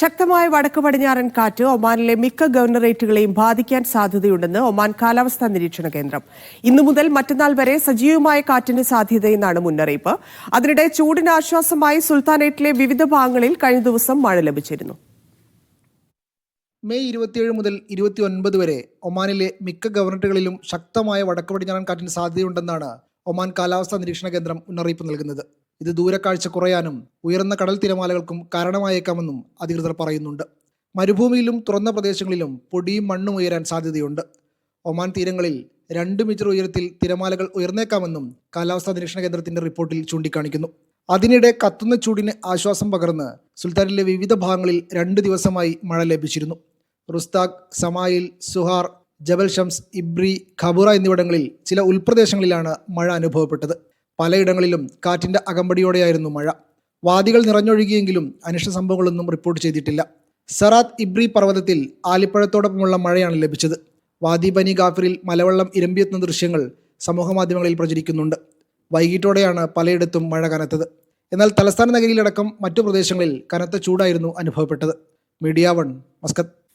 ശക്തമായ വടക്ക് പടിഞ്ഞാറൻ കാറ്റ് ഒമാനിലെ മിക്ക ഗവർണറേറ്റുകളെയും ബാധിക്കാൻ സാധ്യതയുണ്ടെന്ന് ഒമാൻ കാലാവസ്ഥാ നിരീക്ഷണ കേന്ദ്രം. ഇന്നു മുതൽ മറ്റന്നാൾ വരെ സജീവമായ കാറ്റിന് സാധ്യതയെന്നാണ് മുന്നറിയിപ്പ്. അതിനിടെ ചൂടിന് ആശ്വാസമായി സുൽത്താനേറ്റിലെ വിവിധ ഭാഗങ്ങളിൽ കഴിഞ്ഞ ദിവസം മഴ ലഭിച്ചിരുന്നു. മെയ് ഇരുപത്തിയേഴ് മുതൽ ഇരുപത്തി ഒൻപത് വരെ ഒമാനിലെ മിക്ക ഗവർണറുകളിലും ശക്തമായ വടക്ക് പടിഞ്ഞാറൻ കാറ്റിന് സാധ്യതയുണ്ടെന്നാണ് ഒമാൻ കാലാവസ്ഥാ നിരീക്ഷണ കേന്ദ്രം മുന്നറിയിപ്പ് നൽകുന്നത്. ഇത് ദൂരക്കാഴ്ച കുറയാനും ഉയർന്ന കടൽ തിരമാലകൾക്കും കാരണമായേക്കാമെന്നും അധികൃതർ പറയുന്നുണ്ട്. മരുഭൂമിയിലും തുറന്ന പ്രദേശങ്ങളിലും പൊടിയും മണ്ണും ഉയരാൻ സാധ്യതയുണ്ട്. ഒമാൻ തീരങ്ങളിൽ രണ്ട് മീറ്റർ ഉയരത്തിൽ തിരമാലകൾ ഉയർന്നേക്കാമെന്നും കാലാവസ്ഥാ നിരീക്ഷണ കേന്ദ്രത്തിന്റെ റിപ്പോർട്ടിൽ ചൂണ്ടിക്കാണിക്കുന്നു. അതിനിടെ കത്തുന്ന ചൂടിന് ആശ്വാസം പകർന്ന് സുൽത്താനിലെ വിവിധ ഭാഗങ്ങളിൽ രണ്ട് ദിവസമായി മഴ ലഭിച്ചിരുന്നു. Rustaq Samail Sohar Jebel Shams Ibri Khaboura എന്നിവിടങ്ങളിൽ ചില ഉൾപ്രദേശങ്ങളിലാണ് മഴ അനുഭവപ്പെട്ടത്. പലയിടങ്ങളിലും കാറ്റിന്റെ അകമ്പടിയോടെയായിരുന്നു മഴ. വാദികൾ നിറഞ്ഞൊഴുകിയെങ്കിലും അനിഷ്ട സംഭവങ്ങളൊന്നും റിപ്പോർട്ട് ചെയ്തിട്ടില്ല. സറാത്ത് ഇബ്രി പർവതത്തിൽ ആലിപ്പഴത്തോടൊപ്പമുള്ള മഴയാണ് ലഭിച്ചത്. വാദി ബനി ഗാഫിറിൽ മലവെള്ളം ഇരമ്പിയെത്തുന്ന ദൃശ്യങ്ങൾ സമൂഹമാധ്യമങ്ങളിൽ പ്രചരിക്കുന്നുണ്ട്. വൈകിട്ടോടെയാണ് പലയിടത്തും മഴ കനത്തത്. എന്നാൽ തലസ്ഥാന നഗരിയിലടക്കം മറ്റു പ്രദേശങ്ങളിൽ കനത്ത ചൂടായിരുന്നു അനുഭവപ്പെട്ടത്. Media One Muscat.